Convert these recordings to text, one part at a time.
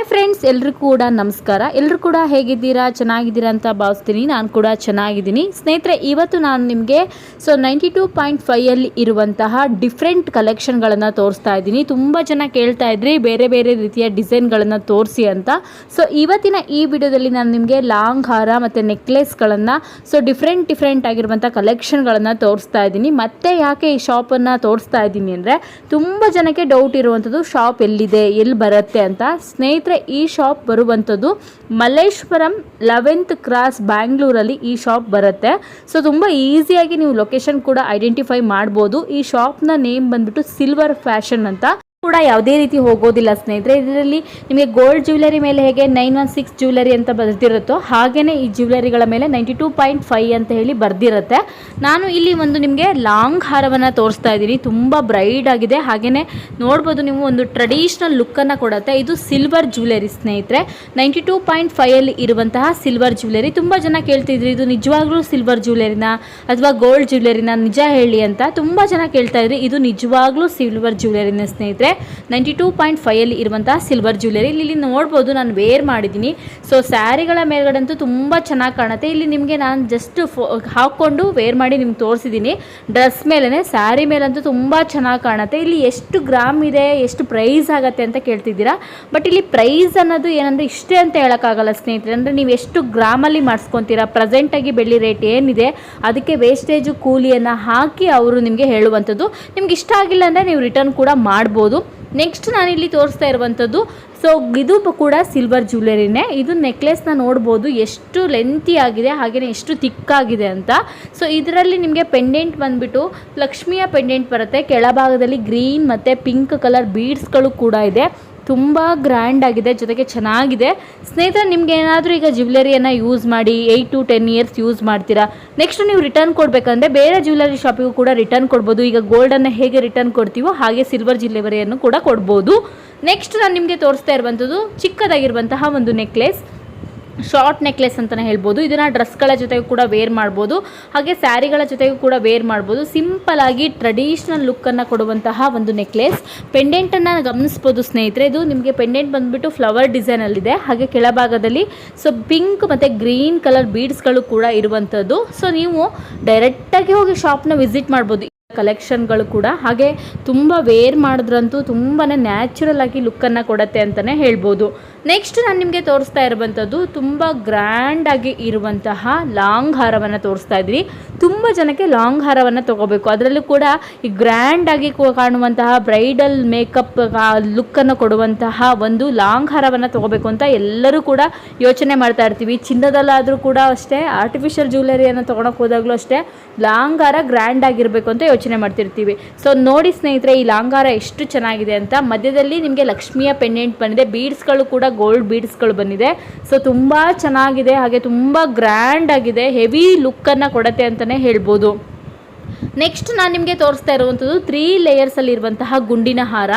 Hi friends ಎಲ್ಲರೂ ಕೂಡ ನಮಸ್ಕಾರ. ಎಲ್ಲರೂ ಕೂಡ ಹೇಗಿದ್ದೀರಾ? ಚೆನ್ನಾಗಿದ್ದೀರಾ ಅಂತ ಭಾವಿಸ್ತೀನಿ. ನಾನು ಕೂಡ ಚೆನ್ನಾಗಿದ್ದೀನಿ. ಸ್ನೇಹಿತರೆ, ಇವತ್ತು ನಾನು ನಿಮಗೆ ಸೊ ನೈಂಟಿ ಟೂ ಪಾಯಿಂಟ್ ಫೈಯಲ್ಲಿ ಇರುವಂತಹ ಡಿಫ್ರೆಂಟ್ ಕಲೆಕ್ಷನ್ಗಳನ್ನು ತೋರಿಸ್ತಾ ಇದ್ದೀನಿ. ತುಂಬ ಜನ ಕೇಳ್ತಾ ಇದ್ರಿ, ಬೇರೆ ಬೇರೆ ರೀತಿಯ ಡಿಸೈನ್ಗಳನ್ನು ತೋರಿಸಿ ಅಂತ. ಸೊ ಇವತ್ತಿನ ಈ ವಿಡಿಯೋದಲ್ಲಿ ನಾನು ನಿಮಗೆ ಲಾಂಗ್ ಹಾರ ಮತ್ತು ನೆಕ್ಲೆಸ್ಗಳನ್ನು ಸೊ ಡಿಫ್ರೆಂಟ್ ಡಿಫ್ರೆಂಟ್ ಆಗಿರುವಂಥ ಕಲೆಕ್ಷನ್ಗಳನ್ನು ತೋರಿಸ್ತಾ ಇದ್ದೀನಿ. ಮತ್ತೆ ಯಾಕೆ ಈ ಶಾಪನ್ನು ತೋರಿಸ್ತಾ ಇದ್ದೀನಿ ಅಂದರೆ, ತುಂಬ ಜನಕ್ಕೆ ಡೌಟ್ ಇರುವಂಥದ್ದು ಶಾಪ್ ಎಲ್ಲಿದೆ, ಎಲ್ಲಿ ಬರುತ್ತೆ ಅಂತ. ಸ್ನೇಹಿತರೆ ಈ ಶಾಪ್ ಬರುವಂಥದ್ದು. ಮಲ್ಲೇಶ್ವರಂ ಲೆವೆಂತ್ ಕ್ರಾಸ್ ಬ್ಯಾಂಗ್ಳೂರಲ್ಲಿ ಈ ಶಾಪ್ ಬರುತ್ತೆ. ಸೊ, ತುಂಬ ಈಸಿಯಾಗಿ ನೀವು ಲೊಕೇಶನ್ ಕೂಡ ಐಡೆಂಟಿಫೈ ಮಾಡ್ಬೋದು. ಈ ಶಾಪ್ನ ನೇಮ್ ಬಂದ್ಬಿಟ್ಟು ಸಿಲ್ವರ್ ಫ್ಯಾಷನ್ ಅಂತ. ಕೂಡ ಯಾವುದೇ ರೀತಿ ಹೋಗೋದಿಲ್ಲ ಸ್ನೇಹಿತರೆ. ಇದರಲ್ಲಿ ನಿಮಗೆ ಗೋಲ್ಡ್ ಜ್ಯುವೆಲರಿ ಮೇಲೆ ಹೇಗೆ ನೈನ್ ಒನ್ ಸಿಕ್ಸ್ ಜ್ಯುವೆಲರಿ ಅಂತ ಬರ್ದಿರುತ್ತೋ ಹಾಗೆಯೇ ಈ ಜ್ಯುವೆಲರಿಗಳ ಮೇಲೆ ನೈಂಟಿ ಟೂ ಪಾಯಿಂಟ್ ಫೈವ್ ಅಂತ ಹೇಳಿ ಬರ್ದಿರುತ್ತೆ. ನಾನು ಇಲ್ಲಿ ಒಂದು ನಿಮಗೆ ಲಾಂಗ್ ಹಾರವನ್ನು ತೋರಿಸ್ತಾ ಇದ್ದೀನಿ. ತುಂಬ ಬ್ರೈಡ್ ಆಗಿದೆ. ಹಾಗೆಯೇ ನೋಡ್ಬೋದು ನೀವು ಒಂದು ಟ್ರೆಡಿಷ್ನಲ್ ಲುಕ್ಕನ್ನು ಕೊಡುತ್ತೆ. ಇದು ಸಿಲ್ವರ್ ಜ್ಯುವೆಲರಿ ಸ್ನೇಹಿತರೆ. ನೈಂಟಿ ಟೂ ಪಾಯಿಂಟ್ ಫೈವಲ್ಲಿ ಇರುವಂತಹ ಸಿಲ್ವರ್ ಜ್ಯುವೆಲರಿ ತುಂಬ ಜನ ಕೇಳ್ತಿದ್ರು, ಇದು ನಿಜವಾಗ್ಲೂ ಸಿಲ್ವರ್ ಜ್ಯುವೆಲರಿನ ಅಥವಾ ಗೋಲ್ಡ್ ಜ್ಯುವೆಲರಿನ ನಿಜ ಹೇಳಿ ಅಂತ. ತುಂಬ ಜನ ಕೇಳ್ತಾ ಇದ್ರಿ, ಇದು ನಿಜವಾಗ್ಲೂ ಸಿಲ್ವರ್ ಜ್ಯುವೆಲರಿನ ಸ್ನೇಹಿತರೆ. ನೈಂಟಿ ಟೂ ಪಾಯಿಂಟ್ ಫೈವಲ್ಲಿ ಇರುವಂಥ ಸಿಲ್ವರ್ ಜ್ಯುವೆಲರಿ ಇಲ್ಲಿ ನೋಡ್ಬೋದು ನಾನು ವೇರ್ ಮಾಡಿದ್ದೀನಿ. ಸೊ ಸ್ಯಾರಿಗಳ ಮೇಲ್ಗಡಂತೂ ತುಂಬ ಚೆನ್ನಾಗಿ ಕಾಣುತ್ತೆ. ಇಲ್ಲಿ ನಿಮಗೆ ನಾನು ಜಸ್ಟ್ ಫೋ ಹಾಕ್ಕೊಂಡು ವೇರ್ ಮಾಡಿ ನಿಮ್ಗೆ ತೋರಿಸಿದ್ದೀನಿ. ಡ್ರೆಸ್ ಮೇಲೇ ಸ್ಯಾರಿ ಮೇಲಂತೂ ತುಂಬ ಚೆನ್ನಾಗಿ ಕಾಣುತ್ತೆ. ಇಲ್ಲಿ ಎಷ್ಟು ಗ್ರಾಮ್ ಇದೆ, ಎಷ್ಟು ಪ್ರೈಸ್ ಆಗುತ್ತೆ ಅಂತ ಕೇಳ್ತಿದ್ದೀರಾ? ಬಟ್ ಇಲ್ಲಿ ಪ್ರೈಸ್ ಅನ್ನೋದು ಏನಂದರೆ ಇಷ್ಟೇ ಅಂತ ಹೇಳೋಕ್ಕಾಗಲ್ಲ ಸ್ನೇಹಿತರೆ. ಅಂದರೆ ನೀವು ಎಷ್ಟು ಗ್ರಾಮಲ್ಲಿ ಮಾಡಿಸ್ಕೊತೀರಾ? ಪ್ರೆಸೆಂಟಾಗಿ ಬೆಳ್ಳಿ ರೇಟ್ ಏನಿದೆ, ಅದಕ್ಕೆ ವೇಸ್ಟೇಜು ಕೂಲಿಯನ್ನು ಹಾಕಿ ಅವರು ನಿಮಗೆ ಹೇಳುವಂಥದ್ದು. ನಿಮ್ಗೆ ಇಷ್ಟ ಆಗಿಲ್ಲ ಅಂದರೆ ನೀವು ರಿಟರ್ನ್ ಕೂಡ ಮಾಡ್ಬೋದು. ನೆಕ್ಸ್ಟ್ ನಾನಿಲ್ಲಿ ತೋರಿಸ್ತಾ ಇರುವಂಥದ್ದು. ಸೊ ಇದು ಕೂಡ ಸಿಲ್ವರ್ ಜ್ಯುವೆಲರಿನೇ ಇದು ನೆಕ್ಲೆಸ್ನ ನೋಡ್ಬೋದು ಎಷ್ಟು ಲೆಂತಿ ಆಗಿದೆ ಹಾಗೆಯೇ ಎಷ್ಟು ತಿಕ್ಕಾಗಿದೆ ಅಂತ. ಸೊ ಇದರಲ್ಲಿ ನಿಮಗೆ ಪೆಂಡೆಂಟ್ ಬಂದುಬಿಟ್ಟು ಲಕ್ಷ್ಮಿಯ ಪೆಂಡೆಂಟ್ ಬರುತ್ತೆ. ಕೆಳಭಾಗದಲ್ಲಿ ಗ್ರೀನ್ ಮತ್ತು ಪಿಂಕ್ ಕಲರ್ ಬೀಡ್ಸ್ಗಳು ಕೂಡ ಇದೆ. ತುಂಬ ಗ್ರ್ಯಾಂಡ್ ಆಗಿದೆ, ಜೊತೆಗೆ ಚೆನ್ನಾಗಿದೆ. ಸ್ನೇಹಿತರೆ, ನಿಮ್ಗೆ ಏನಾದರೂ ಈಗ ಜ್ಯುವೆಲರಿಯನ್ನು ಯೂಸ್ ಮಾಡಿ eight to ten years use ಮಾಡ್ತೀರಾ? ನೆಕ್ಸ್ಟ್ ನೀವು ರಿಟರ್ನ್ ಕೊಡಬೇಕಂದ್ರೆ ಬೇರೆ ಜ್ಯುವೆಲರಿ ಶಾಪಿಗೂ ಕೂಡ ರಿಟರ್ನ್ ಕೊಡ್ಬೋದು. ಈಗ ಗೋಲ್ಡನ್ನು ಹೇಗೆ ರಿಟರ್ನ್ ಕೊಡ್ತೀವೋ ಹಾಗೆ ಸಿಲ್ವರ್ ಜ್ಯುವೆಲರಿಯನ್ನು ಕೂಡ ಕೊಡ್ಬೋದು. ನೆಕ್ಸ್ಟ್ ನಾನು ನಿಮಗೆ ತೋರಿಸ್ತಾ ಇರುವಂಥದ್ದು ಚಿಕ್ಕದಾಗಿರುವಂತಹ ಒಂದು ನೆಕ್ಲೆಸ್ ಶಾರ್ಟ್ ನೆಕ್ಲೆಸ್ ಅಂತಲೇ ಹೇಳ್ಬೋದು. ಇದನ್ನು ಡ್ರೆಸ್ಗಳ ಜೊತೆಗೂ ಕೂಡ ವೇರ್ ಮಾಡ್ಬೋದು. ಹಾಗೆ ಸ್ಯಾರಿಗಳ ಜೊತೆಗೂ ಕೂಡ ವೇರ್ ಮಾಡ್ಬೋದು. ಸಿಂಪಲ್ ಆಗಿ ಟ್ರೆಡಿಷ್ನಲ್ ಲುಕ್ಕನ್ನು ಕೊಡುವಂತಹ ಒಂದು ನೆಕ್ಲೆಸ್ ಪೆಂಡೆಂಟನ್ನು ಗಮನಿಸ್ಬೋದು ಸ್ನೇಹಿತರೆ. ಇದು ನಿಮಗೆ ಪೆಂಡೆಂಟ್ ಬಂದುಬಿಟ್ಟು ಫ್ಲವರ್ ಡಿಸೈನಲ್ಲಿದೆ ಹಾಗೆ ಕೆಳಭಾಗದಲ್ಲಿ ಸೊ ಪಿಂಕ್ ಮತ್ತು ಗ್ರೀನ್ ಕಲರ್ ಬೀಡ್ಸ್ಗಳು ಕೂಡ ಇರುವಂಥದ್ದು ಸೊ ನೀವು ಡೈರೆಕ್ಟಾಗಿ ಹೋಗಿ ಶಾಪ್ನ ವಿಸಿಟ್ ಮಾಡ್ಬೋದು. ಕಲೆಕ್ಷನ್ಗಳು ಕೂಡ. ಹಾಗೆ ತುಂಬ ವೇರ್ ಮಾಡಿದ್ರಂತೂ ತುಂಬಾ ನ್ಯಾಚುರಲ್ ಆಗಿ ಲುಕ್ಕನ್ನು ಕೊಡತ್ತೆ ಅಂತಲೇ ಹೇಳ್ಬೋದು. ನೆಕ್ಸ್ಟ್ ನಾನು ನಿಮಗೆ ತೋರಿಸ್ತಾ ಇರುವಂಥದ್ದು ತುಂಬ ಗ್ರ್ಯಾಂಡ್ ಆಗಿ ಇರುವಂತಹ ಲಾಂಗ್ ಹಾರವನ್ನು ತೋರಿಸ್ತಾ ಇದ್ದೀನಿ. ತುಂಬ ಜನಕ್ಕೆ ಲಾಂಗ್ ಹಾರವನ್ನು ತೊಗೋಬೇಕು. ಅದರಲ್ಲೂ ಕೂಡ ಈ ಗ್ರ್ಯಾಂಡಾಗಿ ಕಾಣುವಂತಹ ಬ್ರೈಡಲ್ ಮೇಕಪ್ ಲುಕ್ಕನ್ನು ಕೊಡುವಂತಹ ಒಂದು ಲಾಂಗ್ ಹಾರವನ್ನು ತೊಗೋಬೇಕು ಅಂತ ಎಲ್ಲರೂ ಕೂಡ ಯೋಚನೆ ಮಾಡ್ತಾ ಇರ್ತೀವಿ. ಚಿನ್ನದಲ್ಲಾದರೂ ಕೂಡ ಅಷ್ಟೇ ಆರ್ಟಿಫಿಷಿಯಲ್ ಜ್ಯುವೆಲರಿಯನ್ನು ತೊಗೊಳಕ್ಕೆ ಹೋದಾಗಲೂ ಅಷ್ಟೇ ಲಾಂಗ್ ಹಾರ ಗ್ರ್ಯಾಂಡ್ ಆಗಿರಬೇಕು ಅಂತ ಯೋಚನೆ ಮಾಡ್ತಿರ್ತೀವಿ. ಸೊ ನೋಡಿ ಸ್ನೇಹಿತರೆ, ಈ ಲಾಂಗ್ ಹಾರ ಎಷ್ಟು ಚೆನ್ನಾಗಿದೆ ಅಂತ. ಮಧ್ಯದಲ್ಲಿ ನಿಮಗೆ ಲಕ್ಷ್ಮಿಯ ಪೆಂಡೆಂಟ್ ಬಂದಿದೆ. ಬೀಡ್ಸ್ಗಳು ಕೂಡ ಗೋಲ್ಡ್ ಬೀಡ್ಸ್ಗಳು ಬಂದಿದೆ. ಸೊ ತುಂಬ ಚೆನ್ನಾಗಿದೆ, ಹಾಗೆ ತುಂಬ ಗ್ರ್ಯಾಂಡ್ ಆಗಿದೆ ಹೆವಿ ಲುಕ್ಕನ್ನು ಕೊಡುತ್ತೆ ಅಂತಲೇ ಹೇಳ್ಬೋದು. ನೆಕ್ಸ್ಟ್ ನಾನು ನಿಮಗೆ ತೋರಿಸ್ತಾ ಇರುವಂಥದ್ದು ತ್ರೀ ಲೇಯರ್ಸಲ್ಲಿ ಇರುವಂತಹ ಗುಂಡಿನ ಹಾರ.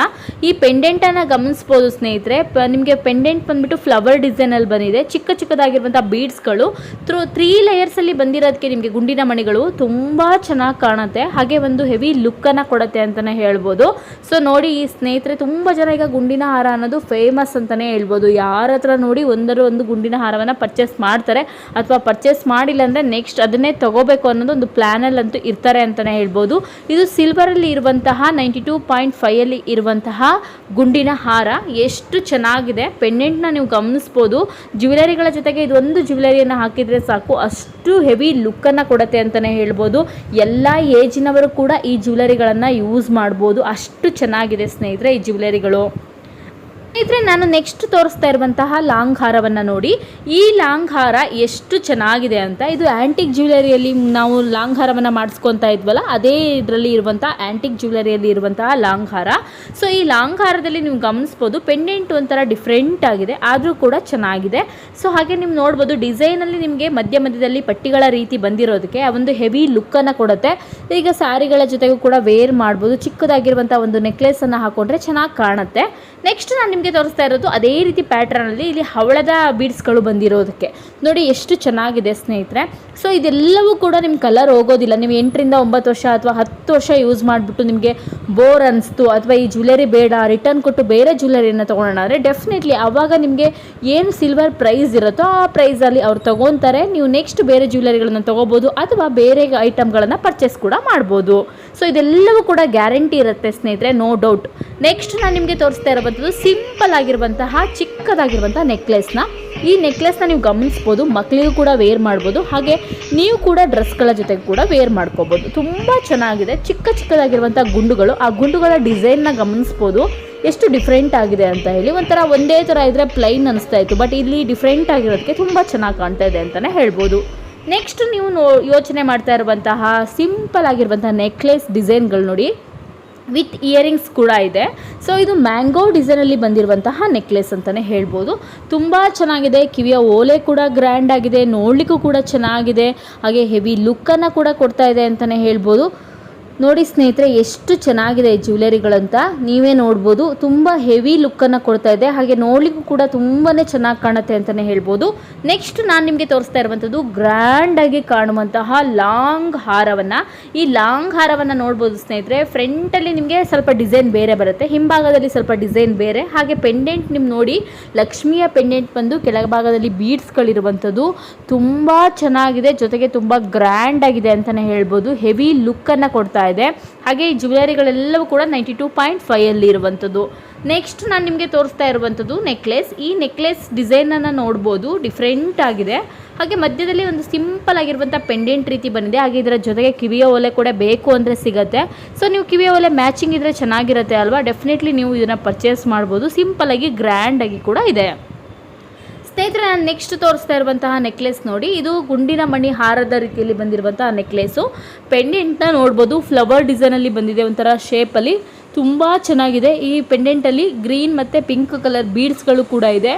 ಈ ಪೆಂಡೆಂಟನ್ನು ಗಮನಿಸ್ಬೋದು ಸ್ನೇಹಿತರೆ. ಪ, ನಿಮಗೆ ಪೆಂಡೆಂಟ್ ಬಂದ್ಬಿಟ್ಟು ಫ್ಲವರ್ ಡಿಸೈನಲ್ಲಿ ಬಂದಿದೆ. ಚಿಕ್ಕ ಚಿಕ್ಕದಾಗಿರುವಂಥ ಬೀಡ್ಸ್ಗಳು ತ್ರೂ ತ್ರೀ ಲೇಯರ್ಸಲ್ಲಿ ಬಂದಿರೋದಕ್ಕೆ ನಿಮಗೆ ಗುಂಡಿನ ಮಣಿಗಳು ತುಂಬ ಚೆನ್ನಾಗಿ ಕಾಣುತ್ತೆ. ಹಾಗೆ ಒಂದು ಹೆವಿ ಲುಕ್ಕನ್ನು ಕೊಡುತ್ತೆ ಅಂತಲೇ ಹೇಳ್ಬೋದು. ಸೊ ನೋಡಿ ಈ ಸ್ನೇಹಿತರೆ, ತುಂಬ ಜನ ಈಗ ಗುಂಡಿನ ಹಾರ ಅನ್ನೋದು ಫೇಮಸ್ ಅಂತಲೇ ಹೇಳ್ಬೋದು. ಯಾರ ಹತ್ರ ನೋಡಿ ಒಂದರ ಒಂದು ಗುಂಡಿನ ಹಾರವನ್ನು ಪರ್ಚೇಸ್ ಮಾಡ್ತಾರೆ. ಅಥವಾ ಪರ್ಚೇಸ್ ಮಾಡಿಲ್ಲ ಅಂದರೆ ನೆಕ್ಸ್ಟ್ ಅದನ್ನೇ ತಗೋಬೇಕು ಅನ್ನೋದು ಒಂದು ಪ್ಲ್ಯಾನಲ್ಲಂತೂ ಇರ್ತಾರೆ ಅಂತಲೇ ಹೇಳ್ಬೋದು. ಇದು ಸಿಲ್ವರಲ್ಲಿ ಇರುವಂತಹ ನೈಂಟಿ ಟೂ ಪಾಯಿಂಟ್ ಫೈಯಲ್ಲಿ ಇರುವಂತಹ ಗುಂಡಿನ ಹಾರ. ಎಷ್ಟು ಚೆನ್ನಾಗಿದೆ. ಪೆಂಡೆಂಟ್ನ ನೀವು ಗಮನಿಸ್ಬೋದು. ಜ್ಯುವೆಲರಿಗಳ ಜೊತೆಗೆ ಇದೊಂದು ಜ್ಯುವೆಲರಿಯನ್ನು ಹಾಕಿದರೆ ಸಾಕು. ಅಷ್ಟು ಹೆವಿ ಲುಕ್ಕನ್ನು ಕೊಡುತ್ತೆ ಅಂತಲೇ ಹೇಳ್ಬೋದು. ಎಲ್ಲ ಏಜಿನವರು ಕೂಡ ಈ ಜ್ಯುವೆಲರಿಗಳನ್ನು ಯೂಸ್ ಮಾಡ್ಬೋದು. ಅಷ್ಟು ಚೆನ್ನಾಗಿದೆ ಸ್ನೇಹಿತರೆ ಈ ಜ್ಯುವೆಲರಿಗಳು. ಸ್ನೇಹಿತರೆ, ನಾನು ನೆಕ್ಸ್ಟ್ ತೋರಿಸ್ತಾ ಇರುವಂತಹ ಲಾಂಗ್ ಹಾರವನ್ನು ನೋಡಿ. ಈ ಲಾಂಗ್ ಹಾರ ಎಷ್ಟು ಚೆನ್ನಾಗಿದೆ ಅಂತ. ಇದು ಆ್ಯಂಟಿಕ್ ಜ್ಯುವೆಲರಿಯಲ್ಲಿ ನಾವು ಲಾಂಗ್ ಹಾರವನ್ನು ಮಾಡಿಸ್ಕೊತಾ ಇದ್ವಲ್ಲ, ಅದೇ ಇದರಲ್ಲಿ ಇರುವಂಥ ಆ್ಯಂಟಿಕ್ ಜ್ಯುವೆಲರಿಯಲ್ಲಿ ಇರುವಂತಹ ಲಾಂಗ್ ಹಾರ ಸೊ ಈ ಲಾಂಗ್ ಹಾರದಲ್ಲಿ ನೀವು ಗಮನಿಸ್ಬೋದು ಪೆಂಡೆಂಟ್ ಒಂಥರ ಡಿಫ್ರೆಂಟ್ ಆಗಿದೆ, ಆದರೂ ಕೂಡ ಚೆನ್ನಾಗಿದೆ. ಸೊ ಹಾಗೆ ನೀವು ನೋಡ್ಬೋದು ಡಿಸೈನಲ್ಲಿ ನಿಮಗೆ ಮಧ್ಯ ಮಧ್ಯದಲ್ಲಿ ಪಟ್ಟಿಗಳ ರೀತಿ ಬಂದಿರೋದಕ್ಕೆ ಒಂದು ಹೆವಿ ಲುಕ್ಕನ್ನು ಕೊಡುತ್ತೆ. ಈಗ ಸ್ಯಾರಿಗಳ ಜೊತೆಗೂ ಕೂಡ ವೇರ್ ಮಾಡ್ಬೋದು ಚಿಕ್ಕದಾಗಿರುವಂಥ ಒಂದು ನೆಕ್ಲೆಸನ್ನು ಹಾಕೊಂಡ್ರೆ ಚೆನ್ನಾಗಿ ಕಾಣುತ್ತೆ. ನೆಕ್ಸ್ಟ್ ನಾನು ನಿಮಗೆ ತೋರಿಸ್ತಾ ಇರೋದು ಅದೇ ರೀತಿ ಪ್ಯಾಟ್ರನಲ್ಲಿ ಇಲ್ಲಿ ಹವಳದ ಬೀಡ್ಸ್ಗಳು ಬಂದಿರೋದಕ್ಕೆ. ನೋಡಿ ಎಷ್ಟು ಚೆನ್ನಾಗಿದೆ ಸ್ನೇಹಿತರೆ. ಸೊ ಇದೆಲ್ಲವೂ ಕೂಡ ನಿಮ್ಮ ಕಲರ್ ಹೋಗೋದಿಲ್ಲ. ನೀವು ಎಂಟರಿಂದ ಒಂಬತ್ತು ವರ್ಷ ಅಥವಾ ಹತ್ತು ವರ್ಷ ಯೂಸ್ ಮಾಡಿಬಿಟ್ಟು ನಿಮಗೆ ಬೋರ್ ಅನಿಸ್ತು ಅಥವಾ ಈ ಜ್ಯುವೆಲರಿ ಬೇಡ ರಿಟರ್ನ್ ಕೊಟ್ಟು ಬೇರೆ ಜ್ಯುವೆಲರಿನ ತೊಗೊಳ್ಳೋಣ ಅಂದರೆ ಡೆಫಿನೆಟ್ಲಿ ಆವಾಗ ನಿಮಗೆ ಏನು ಸಿಲ್ವರ್ ಪ್ರೈಸ್ ಇರುತ್ತೋ ಆ ಪ್ರೈಸಲ್ಲಿ ಅವ್ರು ತೊಗೊತಾರೆ. ನೀವು ನೆಕ್ಸ್ಟ್ ಬೇರೆ ಜ್ಯುವೆಲರಿಗಳನ್ನ ತೊಗೋಬೋದು ಅಥವಾ ಬೇರೆ ಐಟಮ್ಗಳನ್ನು ಪರ್ಚೇಸ್ ಕೂಡ ಮಾಡ್ಬೋದು. ಸೊ ಇದೆಲ್ಲವೂ ಕೂಡ ಗ್ಯಾರಂಟಿ ಇರುತ್ತೆ ಸ್ನೇಹಿತರೆ ನೋ ಡೌಟ್ ನೆಕ್ಸ್ಟ್ ನಾನು ನಿಮಗೆ ತೋರಿಸ್ತಾ ಇರೋವಂಥದ್ದು ಸಿಂಪಲ್ ಆಗಿರುವಂತಹ ಚಿಕ್ಕದಾಗಿರುವಂಥ ನೆಕ್ಲೆಸ್ನ ಈ ನೆಕ್ಲೆಸ್ನ ನೀವು ಗಮನಿಸ್ಬೋದು ಮಕ್ಕಳಿಗೂ ಕೂಡ ವೇರ್ ಮಾಡ್ಬೋದು, ಹಾಗೆ ನೀವು ಕೂಡ ಡ್ರೆಸ್ಗಳ ಜೊತೆಗೆ ಕೂಡ ವೇರ್ ಮಾಡ್ಕೋಬೋದು. ತುಂಬ ಚೆನ್ನಾಗಿದೆ. ಚಿಕ್ಕ ಚಿಕ್ಕದಾಗಿರುವಂಥ ಗುಂಡುಗಳು, ಆ ಗುಂಡುಗಳ ಡಿಸೈನ್ನ ಗಮನಿಸ್ಬೋದು. ಎಷ್ಟು ಡಿಫ್ರೆಂಟ್ ಆಗಿದೆ ಅಂತ ಹೇಳಿ. ಒಂಥರ ಒಂದೇ ಥರ ಇದ್ದರೆ ಪ್ಲೈನ್ ಅನಿಸ್ತಾ ಇತ್ತು ಬಟ್ ಇಲ್ಲಿ ಡಿಫ್ರೆಂಟ್ ಆಗಿರೋದಕ್ಕೆ ತುಂಬ ಚೆನ್ನಾಗಿ ಕಾಣ್ತಾ ಇದೆ ಅಂತಲೇ ಹೇಳ್ಬೋದು. ನೆಕ್ಸ್ಟ್ ನೀವು ನೋ ಯೋಚನೆ ಮಾಡ್ತಾ ಇರುವಂತಹ ಸಿಂಪಲ್ ಆಗಿರುವಂತಹ ನೆಕ್ಲೆಸ್ ಡಿಸೈನ್ಗಳು ನೋಡಿ. ವಿತ್ ಇಯರಿಂಗ್ಸ್ ಕೂಡ ಇದೆ. ಸೊ, ಇದು ಮ್ಯಾಂಗೋ ಡಿಸೈನಲ್ಲಿ ಬಂದಿರುವಂತಹ ನೆಕ್ಲೆಸ್ ಅಂತಲೇ ಹೇಳ್ಬೋದು. ತುಂಬ ಚೆನ್ನಾಗಿದೆ. ಕಿವಿಯ ಓಲೆ ಕೂಡ ಗ್ರ್ಯಾಂಡ್ ಆಗಿದೆ. ನೋಡಲಿಕ್ಕೂ ಕೂಡ ಚೆನ್ನಾಗಿದೆ. ಹಾಗೆ ಹೆವಿ ಲುಕ್ಕನ್ನು ಕೂಡ ಕೊಡ್ತಾ ಇದೆ ಅಂತಲೇ ಹೇಳ್ಬೋದು. ನೋಡಿ ಸ್ನೇಹಿತರೆ, ಎಷ್ಟು ಚೆನ್ನಾಗಿದೆ ಜ್ಯುವೆಲರಿಗಳಂತ. ನೀವೇ ನೋಡ್ಬೋದು, ತುಂಬ ಹೆವಿ ಲುಕ್ಕನ್ನು ಕೊಡ್ತಾ ಇದೆ. ಹಾಗೆ ನೋಡಲಿಕ್ಕೂ ಕೂಡ ತುಂಬಾ ಚೆನ್ನಾಗಿ ಕಾಣುತ್ತೆ ಅಂತಲೇ ಹೇಳ್ಬೋದು. ನೆಕ್ಸ್ಟ್ ನಾನು ನಿಮಗೆ ತೋರಿಸ್ತಾ ಇರುವಂಥದ್ದು ಗ್ರ್ಯಾಂಡಾಗಿ ಕಾಣುವಂತಹ ಲಾಂಗ್ ಹಾರವನ್ನು. ಈ ಲಾಂಗ್ ಹಾರವನ್ನು ನೋಡ್ಬೋದು ಸ್ನೇಹಿತರೆ ಫ್ರಂಟಲ್ಲಿ ನಿಮಗೆ ಸ್ವಲ್ಪ ಡಿಸೈನ್ ಬೇರೆ ಬರುತ್ತೆ, ಹಿಂಭಾಗದಲ್ಲಿ ಸ್ವಲ್ಪ ಡಿಸೈನ್ ಬೇರೆ. ಹಾಗೆ ಪೆಂಡೆಂಟ್ ನಿಮ್ಮ ನೋಡಿ, ಲಕ್ಷ್ಮಿಯ ಪೆಂಡೆಂಟ್ ಬಂದು ಕೆಳಭಾಗದಲ್ಲಿ ಬೀಡ್ಸ್ಗಳಿರುವಂಥದ್ದು ತುಂಬ ಚೆನ್ನಾಗಿದೆ, ಜೊತೆಗೆ ತುಂಬ ಗ್ರ್ಯಾಂಡ್ ಆಗಿದೆ ಅಂತಲೇ ಹೇಳ್ಬೋದು. ಹೆವಿ ಲುಕ್ಕನ್ನು ಕೊಡ್ತಾ ಇದೆ. ಹಾಗೆ ಈ ಜ್ಯುವೆಲರಿಗಳೆಲ್ಲವೂ ಕೂಡ ನೈಂಟಿ ಟೂ ಪಾಯಿಂಟ್ ಫೈವಲ್ಲಿ ಇರುವಂಥದ್ದು ನೆಕ್ಸ್ಟ್ ನಾನು ನಿಮಗೆ ತೋರಿಸ್ತಾ ಇರುವಂಥದ್ದು ನೆಕ್ಲೆಸ್ ಈ ನೆಕ್ಲೆಸ್ ಡಿಸೈನನ್ನು ನೋಡ್ಬೋದು ಡಿಫ್ರೆಂಟ್ ಆಗಿದೆ. ಹಾಗೆ ಮಧ್ಯದಲ್ಲಿ ಒಂದು ಸಿಂಪಲ್ ಆಗಿರುವಂಥ ಪೆಂಡೆಂಟ್ ರೀತಿ ಬಂದಿದೆ. ಹಾಗೆ ಇದರ ಜೊತೆಗೆ ಕಿವಿಯ ಓಲೆ ಕೂಡ ಬೇಕು ಅಂದರೆ ಸಿಗುತ್ತೆ. ಸೊ ನೀವು ಕಿವಿಯ ಓಲೆ ಮ್ಯಾಚಿಂಗ್ ಇದ್ದರೆ ಚೆನ್ನಾಗಿರುತ್ತೆ ಅಲ್ವಾ? ಡೆಫಿನೆಟ್ಲಿ ನೀವು ಇದನ್ನು ಪರ್ಚೇಸ್ ಮಾಡ್ಬೋದು. ಸಿಂಪಲಾಗಿ ಗ್ರ್ಯಾಂಡಾಗಿ ಕೂಡ ಇದೆ. ಸ್ನೇಹಿತರೆ, ನಾನು ನೆಕ್ಸ್ಟ್ ತೋರಿಸ್ತಾ ಇರುವಂತಹ ನೆಕ್ಲೆಸ್ ನೋಡಿ. ಇದು ಗುಂಡಿನ ಮಣಿ ಹಾರದ ರೀತಿಯಲ್ಲಿ ಬಂದಿರುವಂತಹ ನೆಕ್ಲೆಸು ಪೆಂಡೆಂಟ್ನ ನೋಡ್ಬೋದು ಫ್ಲವರ್ ಡಿಸೈನಲ್ಲಿ ಬಂದಿದೆ ಒಂಥರ ಶೇಪಲ್ಲಿ ತುಂಬ ಚೆನ್ನಾಗಿದೆ. ಈ ಪೆಂಡೆಂಟಲ್ಲಿ ಗ್ರೀನ್ ಮತ್ತು ಪಿಂಕ್ ಕಲರ್ ಬೀಡ್ಸ್ಗಳು ಕೂಡ ಇದೆ.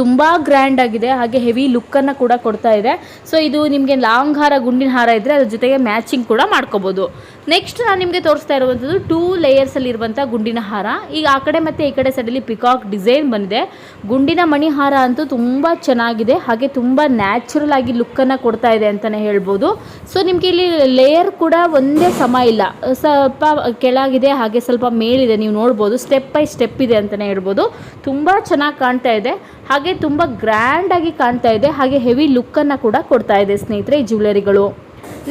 ತುಂಬ ಗ್ರ್ಯಾಂಡ್ ಆಗಿದೆ, ಹಾಗೆ ಹೆವಿ ಲುಕ್ಕನ್ನು ಕೂಡ ಕೊಡ್ತಾ ಇದೆ. ಸೊ ಇದು ನಿಮಗೆ ಲಾಂಗ್ ಹಾರ, ಗುಂಡಿನ ಹಾರ ಇದ್ದರೆ ಅದ್ರ ಜೊತೆಗೆ ಮ್ಯಾಚಿಂಗ್ ಕೂಡ ಮಾಡ್ಕೋಬೋದು. ನೆಕ್ಸ್ಟ್ ನಾನು ನಿಮಗೆ ತೋರಿಸ್ತಾ ಇರುವಂಥದ್ದು ಟೂ ಲೇಯರ್ಸಲ್ಲಿ ಇರುವಂಥ ಗುಂಡಿನ ಹಾರ. ಈಗ ಆ ಕಡೆ ಮತ್ತು ಈ ಕಡೆ ಸೈಡಲ್ಲಿ ಪಿಕಾಕ್ ಡಿಸೈನ್ ಬಂದಿದೆ. ಗುಂಡಿನ ಮಣಿ ಹಾರ ಅಂತೂ ತುಂಬ ಚೆನ್ನಾಗಿದೆ, ಹಾಗೆ ತುಂಬ ನ್ಯಾಚುರಲ್ ಆಗಿ ಲುಕ್ಕನ್ನು ಕೊಡ್ತಾ ಇದೆ ಅಂತಲೇ ಹೇಳ್ಬೋದು. ಸೊ ನಿಮಗೆ ಇಲ್ಲಿ ಲೇಯರ್ ಕೂಡ ಒಂದೇ ಸಮ ಇಲ್ಲ. ಸ್ವಲ್ಪ ಕೆಳಗಿದೆ, ಹಾಗೆ ಸ್ವಲ್ಪ ಮೇಲಿದೆ, ನೀವು ನೋಡ್ಬೋದು. ಸ್ಟೆಪ್ ಬೈ ಸ್ಟೆಪ್ ಇದೆ ಅಂತಲೇ ಹೇಳ್ಬೋದು. ತುಂಬ ಚೆನ್ನಾಗಿ ಕಾಣ್ತಾ ಇದೆ. ಹಾಗೆ ತುಂಬ ಗ್ರ್ಯಾಂಡಾಗಿ ಕಾಣ್ತಾ ಇದೆ. ಹಾಗೆ ಹೆವಿ ಲುಕ್ಕನ್ನು ಕೂಡ ಕೊಡ್ತಾ ಇದೆ ಸ್ನೇಹಿತರೆ ಈ ಜ್ಯುವೆಲರಿಗಳು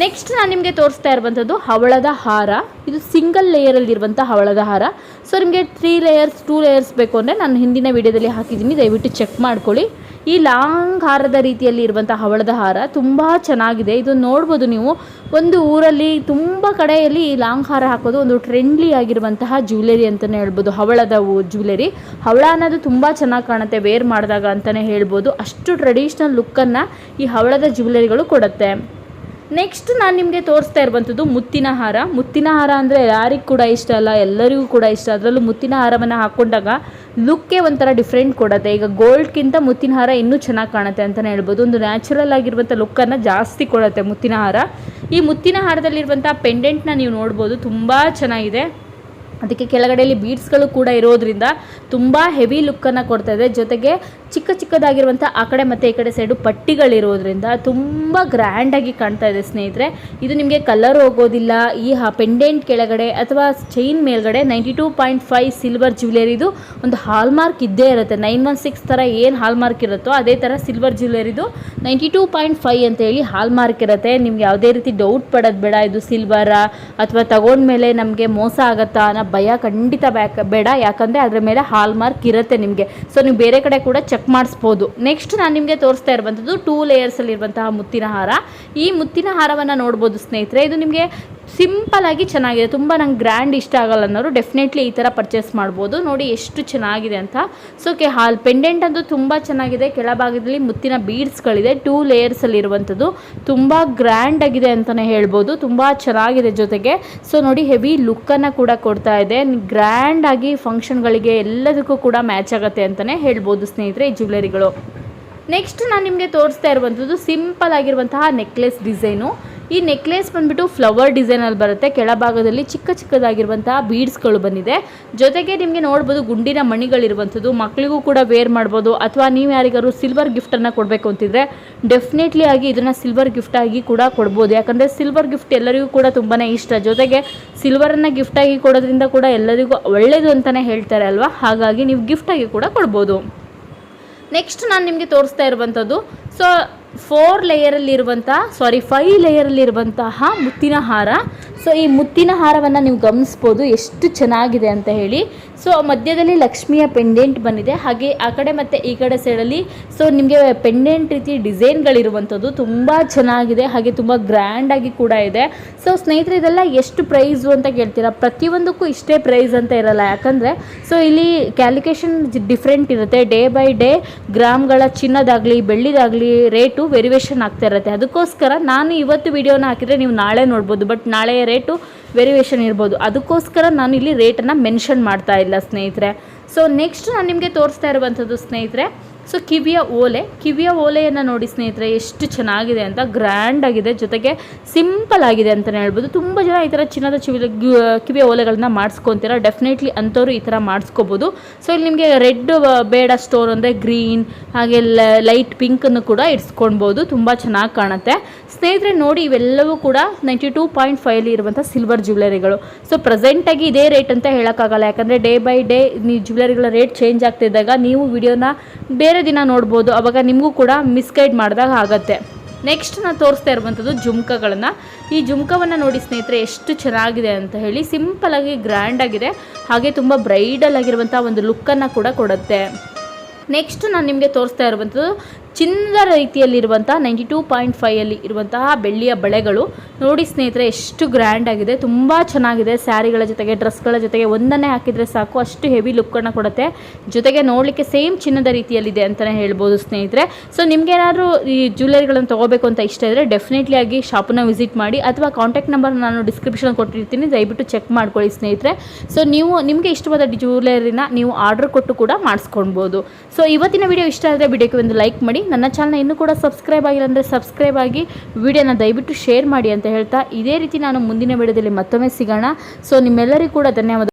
ನೆಕ್ಸ್ಟ್ ನಾನು ನಿಮಗೆ ತೋರಿಸ್ತಾ ಇರುವಂಥದ್ದು ಹವಳದ ಹಾರ. ಇದು ಸಿಂಗಲ್ ಲೇಯರಲ್ಲಿರುವಂಥ ಹವಳದ ಹಾರ. ಸೊ ನಿಮಗೆ ತ್ರೀ ಲೇಯರ್ಸ್ ಟೂ ಲೇಯರ್ಸ್ ಬೇಕು ಅಂದರೆ ನಾನು ಹಿಂದಿನ ವಿಡಿಯೋದಲ್ಲಿ ಹಾಕಿದ್ದೀನಿ. ದಯವಿಟ್ಟು ಚೆಕ್ ಮಾಡ್ಕೊಳ್ಳಿ. ಈ ಲಾಂಗ್ ಹಾರದ ರೀತಿಯಲ್ಲಿ ಇರುವಂಥ ಹವಳದ ಹಾರ ತುಂಬ ಚೆನ್ನಾಗಿದೆ. ಇದು ನೋಡ್ಬೋದು ನೀವು. ಒಂದು ಊರಲ್ಲಿ ತುಂಬ ಕಡೆಯಲ್ಲಿ ಈ ಲಾಂಗ್ ಹಾರ ಹಾಕೋದು ಒಂದು ಟ್ರೆಂಡ್ಲಿ ಆಗಿರುವಂತಹ ಜ್ಯುವೆಲರಿ ಅಂತಲೇ ಹೇಳ್ಬೋದು. ಹವಳದ ಜ್ಯುವೆಲರಿ ಹವಳ ಅನ್ನೋದು ತುಂಬ ಚೆನ್ನಾಗಿ ಕಾಣುತ್ತೆ ವೇರ್ ಮಾಡಿದಾಗ ಅಂತಲೇ ಹೇಳ್ಬೋದು. ಅಷ್ಟು ಟ್ರೆಡಿಷ್ನಲ್ ಲುಕ್ಕನ್ನು ಈ ಹವಳದ ಜ್ಯುವೆಲರಿಗಳು ಕೊಡುತ್ತೆ. ನೆಕ್ಸ್ಟ್ ನಾನು ನಿಮಗೆ ತೋರಿಸ್ತಾ ಇರುವಂಥದ್ದು ಮುತ್ತಿನ ಹಾರ. ಮುತ್ತಿನ ಹಾರ ಅಂದರೆ ಯಾರಿಗೆ ಕೂಡ ಇಷ್ಟ ಅಲ್ಲ, ಎಲ್ಲರಿಗೂ ಕೂಡ ಇಷ್ಟ. ಅದರಲ್ಲೂ ಮುತ್ತಿನ ಹಾರವನ್ನು ಹಾಕ್ಕೊಂಡಾಗ ಲುಕ್ಕೇ ಒಂಥರ ಡಿಫ್ರೆಂಟ್ ಕೊಡುತ್ತೆ. ಈಗ ಗೋಲ್ಡ್ಗಿಂತ ಮುತ್ತಿನ ಹಾರ ಇನ್ನೂ ಚೆನ್ನಾಗಿ ಕಾಣುತ್ತೆ ಅಂತಲೇ ಹೇಳ್ಬೋದು. ಒಂದು ನ್ಯಾಚುರಲ್ ಆಗಿರುವಂಥ ಲುಕ್ಕನ್ನು ಜಾಸ್ತಿ ಕೊಡುತ್ತೆ ಮುತ್ತಿನ ಹಾರ. ಈ ಮುತ್ತಿನ ಹಾರದಲ್ಲಿರುವಂಥ ಪೆಂಡೆಂಟ್ನ ನೀವು ನೋಡ್ಬೋದು, ತುಂಬ ಚೆನ್ನಾಗಿದೆ. ಅದಕ್ಕೆ ಕೆಳಗಡೆಯಲ್ಲಿ ಬೀಡ್ಸ್ಗಳು ಕೂಡ ಇರೋದ್ರಿಂದ ತುಂಬ ಹೆವಿ ಲುಕ್ಕನ್ನು ಕೊಡ್ತಾ ಇದೆ. ಜೊತೆಗೆ ಚಿಕ್ಕ ಚಿಕ್ಕದಾಗಿರುವಂಥ ಆ ಕಡೆ ಮತ್ತು ಈ ಕಡೆ ಸೈಡು ಪಟ್ಟಿಗಳಿರೋದ್ರಿಂದ ತುಂಬ ಗ್ರ್ಯಾಂಡಾಗಿ ಕಾಣ್ತಾ ಇದೆ ಸ್ನೇಹಿತರೆ. ಇದು ನಿಮಗೆ ಕಲರ್ ಹೋಗೋದಿಲ್ಲ. ಈ ಪೆಂಡೆಂಟ್ ಕೆಳಗಡೆ ಅಥವಾ ಚೈನ್ ಮೇಲ್ಗಡೆ ninety two point five silver ಜ್ಯುವೆಲರಿದು ಒಂದು ಹಾಲ್ಮಾರ್ಕ್ ಇದ್ದೇ ಇರುತ್ತೆ. ನೈನ್ ಒನ್ ಸಿಕ್ಸ್ ಥರ ಏನು ಹಾಲ್ಮಾರ್ಕ್ ಇರುತ್ತೋ ಅದೇ ಥರ ಸಿಲ್ವರ್ ಜ್ಯುವೆಲರಿದು ನೈಂಟಿ ಟೂ ಪಾಯಿಂಟ್ ಫೈವ್ ಅಂತೇಳಿ ಹಾಲ್ಮಾರ್ಕ್ ಇರುತ್ತೆ. ನಿಮ್ಗೆ ಯಾವುದೇ ರೀತಿ ಡೌಟ್ ಪಡೋದು ಬೇಡ. ಇದು ಸಿಲ್ವರಾ ಅಥವಾ ತಗೊಂಡ್ಮೇಲೆ ನಮಗೆ ಮೋಸ ಆಗುತ್ತಾ ಅನ್ನೋ ಭಯ ಖಂಡಿತ ಬೇಡ. ಯಾಕಂದರೆ ಅದರ ಮೇಲೆ ಹಾಲ್ಮಾರ್ಕ್ ಇರುತ್ತೆ ನಿಮಗೆ. ಸೊ ನೀವು ಬೇರೆ ಕಡೆ ಕೂಡ ಚೆಕ್ ಮಾಡಿಸ್ಬೋದು. ನೆಕ್ಸ್ಟ್ ನಾನು ನಿಮಗೆ ತೋರಿಸ್ತಾ ಇರುವಂಥದ್ದು ಟೂ ಲೇಯರ್ಸಲ್ಲಿರುವಂತಹ ಮುತ್ತಿನ ಹಾರ. ಈ ಮುತ್ತಿನ ಹಾರವನ್ನು ನೋಡ್ಬೋದು ಸ್ನೇಹಿತರೆ. ಇದು ನಿಮಗೆ ಸಿಂಪಲ್ ಆಗಿ ಚೆನ್ನಾಗಿದೆ. ತುಂಬ ನಂಗೆ ಗ್ರ್ಯಾಂಡ್ ಇಷ್ಟ ಆಗಲ್ಲ ಅನ್ನೋರು ಡೆಫಿನೆಟ್ಲಿ ಈ ಥರ ಪರ್ಚೇಸ್ ಮಾಡ್ಬೋದು. ನೋಡಿ ಎಷ್ಟು ಚೆನ್ನಾಗಿದೆ ಅಂತ. ಸೊ ಹಾಲ್ ಪೆಂಡೆಂಟ್ ಅಂತೂ ತುಂಬ ಚೆನ್ನಾಗಿದೆ. ಕೆಳಭಾಗದಲ್ಲಿ ಮುತ್ತಿನ ಬೀಡ್ಸ್ಗಳಿದೆ ಟೂ ಲೇಯರ್ಸಲ್ಲಿ ಇರುವಂಥದ್ದು ತುಂಬ ಗ್ರ್ಯಾಂಡ್ ಆಗಿದೆ ಅಂತಲೇ ಹೇಳ್ಬೋದು. ತುಂಬ ಚೆನ್ನಾಗಿದೆ ಜೊತೆಗೆ. ಸೊ ನೋಡಿ ಹೆವಿ ಲುಕ್ಕನ್ನು ಕೂಡ ಕೊಡ್ತಾ ಇದೆ. ಗ್ರ್ಯಾಂಡ್ ಆಗಿ ಫಂಕ್ಷನ್ಗಳಿಗೆ ಎಲ್ಲದಕ್ಕೂ ಕೂಡ ಮ್ಯಾಚ್ ಆಗುತ್ತೆ ಅಂತಲೇ ಹೇಳ್ಬೋದು ಸ್ನೇಹಿತರೆ, ಈ ಜ್ಯುವೆಲರಿಗಳು ನೆಕ್ಸ್ಟ್ ನಾನು ನಿಮಗೆ ತೋರಿಸ್ತಾ ಇರುವಂಥದ್ದು ಸಿಂಪಲ್ ಆಗಿರುವಂತಹ ನೆಕ್ಲೆಸ್ ಡಿಸೈನು ಈ ನೆಕ್ಲೆಸ್ ಬಂದ್ಬಿಟ್ಟು ಫ್ಲವರ್ ಡಿಸೈನಲ್ಲಿ ಬರುತ್ತೆ. ಕೆಳಭಾಗದಲ್ಲಿ ಚಿಕ್ಕ ಚಿಕ್ಕದಾಗಿರುವಂತಹ ಬೀಡ್ಸ್ಗಳು ಬಂದಿದೆ. ಜೊತೆಗೆ ನಿಮಗೆ ನೋಡ್ಬೋದು ಗುಂಡಿನ ಮಣಿಗಳಿರುವಂಥದ್ದು. ಮಕ್ಕಳಿಗೂ ಕೂಡ ವೇರ್ ಮಾಡ್ಬೋದು. ಅಥವಾ ನೀವು ಯಾರಿಗಾದ್ರು ಸಿಲ್ವರ್ ಗಿಫ್ಟನ್ನು ಕೊಡಬೇಕು ಅಂತಿದ್ರೆ ಡೆಫಿನೆಟ್ಲಿ ಆಗಿ ಇದನ್ನು ಸಿಲ್ವರ್ ಗಿಫ್ಟ್ ಆಗಿ ಕೂಡ ಕೊಡ್ಬೋದು. ಯಾಕಂದರೆ ಸಿಲ್ವರ್ ಗಿಫ್ಟ್ ಎಲ್ಲರಿಗೂ ಕೂಡ ತುಂಬಾ ಇಷ್ಟ. ಜೊತೆಗೆ ಸಿಲ್ವರನ್ನು ಗಿಫ್ಟಾಗಿ ಕೊಡೋದ್ರಿಂದ ಕೂಡ ಎಲ್ಲರಿಗೂ ಒಳ್ಳೆಯದು ಅಂತಲೇ ಹೇಳ್ತಾರೆ ಅಲ್ವಾ? ಹಾಗಾಗಿ ನೀವು ಗಿಫ್ಟಾಗಿ ಕೂಡ ಕೊಡ್ಬೋದು. ನೆಕ್ಸ್ಟ್ ನಾನು ನಿಮಗೆ ತೋರಿಸ್ತಾ ಇರುವಂಥದ್ದು. ಸೊ ಫೋರ್ ಲೇಯರಲ್ಲಿರುವಂಥ ಸಾರಿ ಫೈವ್ ಲೇಯರಲ್ಲಿರುವಂತಹ ಮುತ್ತಿನ ಹಾರ. ಸೊ ಈ ಮುತ್ತಿನ ಹಾರವನ್ನು ನೀವು ಗಮನಿಸ್ಬೋದು, ಎಷ್ಟು ಚೆನ್ನಾಗಿದೆ ಅಂತ ಹೇಳಿ. ಸೊ ಮಧ್ಯದಲ್ಲಿ ಲಕ್ಷ್ಮಿಯ ಪೆಂಡೆಂಟ್ ಬಂದಿದೆ. ಹಾಗೆ ಆ ಕಡೆ ಮತ್ತು ಈ ಕಡೆ ಸೈಡಲ್ಲಿ ಸೊ ನಿಮಗೆ ಪೆಂಡೆಂಟ್ ರೀತಿ ಡಿಸೈನ್ಗಳಿರುವಂಥದ್ದು ತುಂಬ ಚೆನ್ನಾಗಿದೆ. ಹಾಗೆ ತುಂಬ ಗ್ರ್ಯಾಂಡಾಗಿ ಕೂಡ ಇದೆ. ಸೊ ಸ್ನೇಹಿತರೆ, ಇದೆಲ್ಲ ಎಷ್ಟು ಪ್ರೈಸು ಅಂತ ಕೇಳ್ತೀರಾ? ಪ್ರತಿಯೊಂದಕ್ಕೂ ಇಷ್ಟೇ ಪ್ರೈಸ್ ಅಂತ ಇರಲ್ಲ. ಯಾಕಂದರೆ ಸೊ ಇಲ್ಲಿ ಕ್ಯಾಲ್ಕುಲೇಷನ್ ಡಿಫ್ರೆಂಟ್ ಇರುತ್ತೆ. ಡೇ ಬೈ ಡೇ ಗ್ರಾಮ್ಗಳ ಚಿನ್ನದಾಗಲಿ, ಬೆಳ್ಳಿದಾಗಲಿ ರೇಟು ವೆರಿವೇಷನ್ ಆಗ್ತಾ ಇರುತ್ತೆ. ಅದಕ್ಕೋಸ್ಕರ ನಾನು ಇವತ್ತು ವಿಡಿಯೋನ ಹಾಕಿದರೆ ನೀವು ನಾಳೆ ನೋಡ್ಬೋದು. ಬಟ್ ನಾಳೆಯ ರೇಟು ವೆರಿವೇಷನ್ ಇರ್ಬೋದು. ಅದಕ್ಕೋಸ್ಕರ ನಾನು ಇಲ್ಲಿ ರೇಟನ್ನು ಮೆನ್ಷನ್ ಮಾಡ್ತಾ ಇಲ್ಲ ಸ್ನೇಹಿತರೆ. ಸೊ ನೆಕ್ಸ್ಟ್ ನಾನು ನಿಮಗೆ ತೋರಿಸ್ತಾ ಇರುವಂಥದ್ದು ಸ್ನೇಹಿತರೆ. ಸೊ ಕಿವಿಯ ಓಲೆ. ಕಿವಿಯ ಓಲೆಯನ್ನು ನೋಡಿ ಸ್ನೇಹಿತರೆ, ಎಷ್ಟು ಚೆನ್ನಾಗಿದೆ ಅಂತ ಗ್ರ್ಯಾಂಡ್ ಆಗಿದೆ. ಜೊತೆಗೆ ಸಿಂಪಲ್ ಆಗಿದೆ ಅಂತಲೇ ಹೇಳ್ಬೋದು. ತುಂಬ ಜನ ಈ ಥರ ಚಿನ್ನದ ಚಿವಿ ಕಿವಿಯ ಓಲೆಗಳನ್ನ ಮಾಡಿಸ್ಕೊತೀರ. ಡೆಫಿನೆಟ್ಲಿ ಅಂಥವ್ರು ಈ ಥರ ಮಾಡಿಸ್ಕೋಬೋದು. ಸೊ ಇಲ್ಲಿ ನಿಮಗೆ ರೆಡ್ ಬೇಡ ಸ್ಟೋನ್ ಅಂದರೆ ಗ್ರೀನ್ ಹಾಗೆ ಲೈಟ್ ಪಿಂಕನ್ನು ಕೂಡ ಇಡ್ಸ್ಕೊಳ್ಬೋದು ತುಂಬ ಚೆನ್ನಾಗಿ ಕಾಣುತ್ತೆ. ಸ್ನೇಹಿತರೆ, ನೋಡಿ ಇವೆಲ್ಲವೂ ಕೂಡ ನೈಂಟಿ ಟೂ ಪಾಯಿಂಟ್ ಫೈವಲ್ಲಿ ಇರುವಂಥ ಸಿಲ್ವರ್ ಜ್ಯುವೆಲರಿಗಳು ಸೊ ಪ್ರೆಸೆಂಟಾಗಿ ಇದೇ ರೇಟ್ ಅಂತ ಹೇಳೋಕ್ಕಾಗಲ್ಲ. ಯಾಕಂದರೆ ಡೇ ಬೈ ಡೇ ನೀವು ಜ್ಯುವೆಲರಿಗಳ ರೇಟ್ ಚೇಂಜ್ ಆಗ್ತಿದ್ದಾಗ ನೀವು ವಿಡಿಯೋನ ಬೇರೆ ದಿನ ನೋಡ್ಬೋದು. ಅವಾಗ ನಿಮಗೂ ಕೂಡ ಮಿಸ್ಗೈಡ್ ಮಾಡಿದಾಗ ಆಗುತ್ತೆ. ನೆಕ್ಸ್ಟ್ ನಾನು ತೋರಿಸ್ತಾ ಇರುವಂಥದ್ದು ಜುಮ್ಕಗಳನ್ನು. ಈ ಜುಮ್ಕವನ್ನು ನೋಡಿ ಸ್ನೇಹಿತರೆ, ಎಷ್ಟು ಚೆನ್ನಾಗಿದೆ ಅಂತ ಹೇಳಿ ಸಿಂಪಲಾಗಿ ಗ್ರ್ಯಾಂಡ್ ಆಗಿದೆ. ಹಾಗೆ ತುಂಬ ಬ್ರೈಡಲ್ ಆಗಿರುವಂಥ ಒಂದು ಲುಕ್ಕನ್ನು ಕೂಡ ಕೊಡುತ್ತೆ. ನೆಕ್ಸ್ಟ್ ನಾನು ನಿಮಗೆ ತೋರಿಸ್ತಾ ಇರುವಂಥದ್ದು ಚಿನ್ನದ ರೀತಿಯಲ್ಲಿರುವಂತಹ ನೈಂಟಿ ಟೂ ಪಾಯಿಂಟ್ ಫೈಯಲ್ಲಿ ಇರುವಂತಹ ಬೆಳ್ಳಿಯ ಬಳೆಗಳು. ನೋಡಿ ಸ್ನೇಹಿತರೆ, ಎಷ್ಟು ಗ್ರ್ಯಾಂಡ್ ಆಗಿದೆ. ತುಂಬ ಚೆನ್ನಾಗಿದೆ. ಸ್ಯಾರಿಗಳ ಜೊತೆಗೆ, ಡ್ರೆಸ್ಗಳ ಜೊತೆಗೆ ಒಂದನ್ನೇ ಹಾಕಿದರೆ ಸಾಕು. ಅಷ್ಟು ಹೆವಿ ಲುಕ್ಕನ್ನು ಕೊಡುತ್ತೆ. ಜೊತೆಗೆ ನೋಡಲಿಕ್ಕೆ ಸೇಮ್ ಚಿನ್ನದ ರೀತಿಯಲ್ಲಿದೆ ಅಂತಲೇ ಹೇಳ್ಬೋದು ಸ್ನೇಹಿತರೆ. ಸೊ ನಿಮ್ಗೆ ಏನಾದರೂ ಈ ಜ್ಯುವೆಲರಿಗಳನ್ನು ತೊಗೋಬೇಕು ಅಂತ ಇಷ್ಟ ಇದ್ದರೆ ಡೆಫಿನೆಟ್ಲಿ ಆಗಿ ಶಾಪನ್ನ ವಿಸಿಟ್ ಮಾಡಿ ಅಥವಾ ಕಾಂಟ್ಯಾಕ್ಟ್ ನಂಬರ್ ನಾನು ಡಿಸ್ಕ್ರಿಪ್ಷನ್ ಕೊಟ್ಟಿರ್ತೀನಿ. ದಯವಿಟ್ಟು ಚೆಕ್ ಮಾಡ್ಕೊಳ್ಳಿ ಸ್ನೇಹಿತರೆ. ಸೊ ನೀವು, ನಿಮಗೆ ಇಷ್ಟವಾದ ಜ್ಯುವೆಲರಿನ ನೀವು ಆರ್ಡರ್ ಕೊಟ್ಟು ಕೂಡ ಮಾಡಿಸ್ಕೊಳ್ಬೋದು. ಸೊ ಇವತ್ತಿನ ವಿಡಿಯೋ ಇಷ್ಟ ಆದರೆ ವಿಡಿಯೋಕ್ಕೆ ಒಂದು ಲೈಕ್ ಮಾಡಿ. ನನ್ನ ಚಾನಲ್ನ ಇನ್ನೂ ಕೂಡ ಸಬ್ಸ್ಕ್ರೈಬ್ ಆಗಿಲ್ಲ ಅಂದರೆ ಸಬ್ಸ್ಕ್ರೈಬ್ ಆಗಿ ವಿಡಿಯೋನ ದಯವಿಟ್ಟು ಶೇರ್ ಮಾಡಿ ಅಂತ ಹೇಳ್ತಾ ಇದೇ ರೀತಿ ನಾನು ಮುಂದಿನ ವಿಡಿಯೋದಲ್ಲಿ ಮತ್ತೊಮ್ಮೆ ಸಿಗೋಣ. ಸೊ ನಿಮ್ಮೆಲ್ಲರಿಗೂ ಕೂಡ ಧನ್ಯವಾದ.